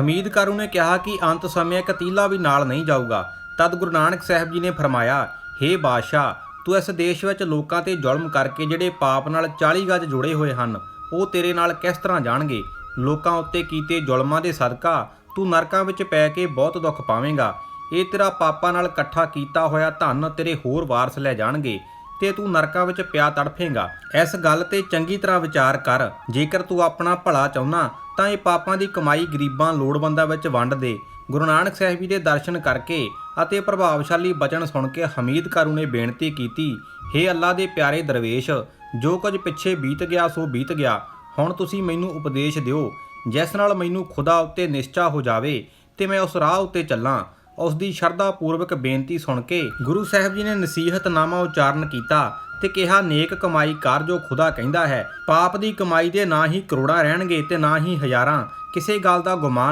ਹਮੀਦ ਕਾਰੂ ਨੇ ਕਿਹਾ ਕਿ ਅੰਤ ਸਮੇਂ ਕਤੀਲਾ ਵੀ ਨਾਲ ਨਹੀਂ ਜਾਊਗਾ। ਤਦ ਗੁਰੂ ਨਾਨਕ ਸਾਹਿਬ ਜੀ ਨੇ ਫਰਮਾਇਆ, ਹੇ ਬਾਦਸ਼ਾਹ, ਤੂੰ ਇਸ ਦੇਸ਼ ਵਿੱਚ ਲੋਕਾਂ ਤੇ ਜ਼ੁਲਮ ਕਰਕੇ ਜਿਹੜੇ ਪਾਪ ਨਾਲ 40 ਗਜ ਜੁੜੇ ਹੋਏ ਹਨ, ਉਹ ਤੇਰੇ ਨਾਲ ਕਿਸ ਤਰ੍ਹਾਂ ਜਾਣਗੇ? ਲੋਕਾਂ ਉੱਤੇ ਕੀਤੇ ਜ਼ੁਲਮਾਂ ਦੇ ਸਦਕਾ ਤੂੰ ਨਰਕਾਂ ਵਿੱਚ ਪੈ ਕੇ ਬਹੁਤ ਦੁੱਖ ਪਾਵੇਂਗਾ। ਇਹ ਤੇਰਾ ਪਾਪਾਂ ਨਾਲ ਇਕੱਠਾ ਕੀਤਾ ਹੋਇਆ ਧਨ ਤੇਰੇ ਹੋਰ ਵਾਰਸ ਲੈ ਜਾਣਗੇ। ਤੇ ਤੂੰ ਨਰਕਾਂ ਵਿੱਚ ਪਿਆ ਤੜਫੇਂਗਾ। ਇਸ ਗੱਲ ਤੇ ਚੰਗੀ ਤਰ੍ਹਾਂ ਵਿਚਾਰ ਕਰ। ਜੇਕਰ ਤੂੰ ਆਪਣਾ ਭਲਾ ਚਾਹੁੰਦਾ ਤਾਂ ਇਹ ਪਾਪਾਂ ਦੀ ਕਮਾਈ ਗਰੀਬਾਂ ਲੋੜਵੰਦਾਂ ਵਿੱਚ ਵੰਡ ਦੇ। ਗੁਰੂ ਨਾਨਕ ਸਾਹਿਬ ਜੀ ਦੇ ਦਰਸ਼ਨ ਕਰਕੇ ਅਤੇ ਪ੍ਰਭਾਵਸ਼ਾਲੀ ਬਚਨ ਸੁਣ ਕੇ ਹਮੀਦ ਕਾਰੂ ਨੇ ਬੇਨਤੀ ਕੀਤੀ हे ਅੱਲਾ ਦੇ ਪਿਆਰੇ ਦਰਵੇਸ਼, ਜੋ ਕੁਝ ਪਿੱਛੇ ਬੀਤ ਗਿਆ, ਸੋ ਬੀਤ ਗਿਆ। ਹੁਣ ਤੁਸੀਂ ਮੈਨੂੰ ਉਪਦੇਸ਼ ਦਿਓ, ਜਿਸ ਨਾਲ ਮੈਨੂੰ ਖੁਦਾ ਉੱਤੇ ਨਿਸ਼ਚਾ ਹੋ ਜਾਵੇ, ਤੇ ਮੈਂ ਉਸ ਰਾਹ ਉੱਤੇ ਚੱਲਾਂ। ਉਸ ਦੀ ਸ਼ਰਧਾ ਪੂਰਵਕ ਬੇਨਤੀ ਸੁਣ ਕੇ ਗੁਰੂ ਸਾਹਿਬ ਜੀ ਨੇ ਨਸੀਹਤਨਾਮਾ ਉਚਾਰਨ ਕੀਤਾ ਤੇ ਕਿਹਾ, ਨੇਕ ਕਮਾਈ ਕਰ ਜੋ ਖੁਦਾ ਕਹਿੰਦਾ ਹੈ। ਪਾਪ ਦੀ ਕਮਾਈ ਦੇ ਨਾ ਹੀ ਕਰੋੜਾਂ ਰਹਿਣਗੇ ਤੇ ਨਾ ਹੀ ਹਜ਼ਾਰਾਂ। ਕਿਸੇ ਗੱਲ ਦਾ ਗੁਮਾਨ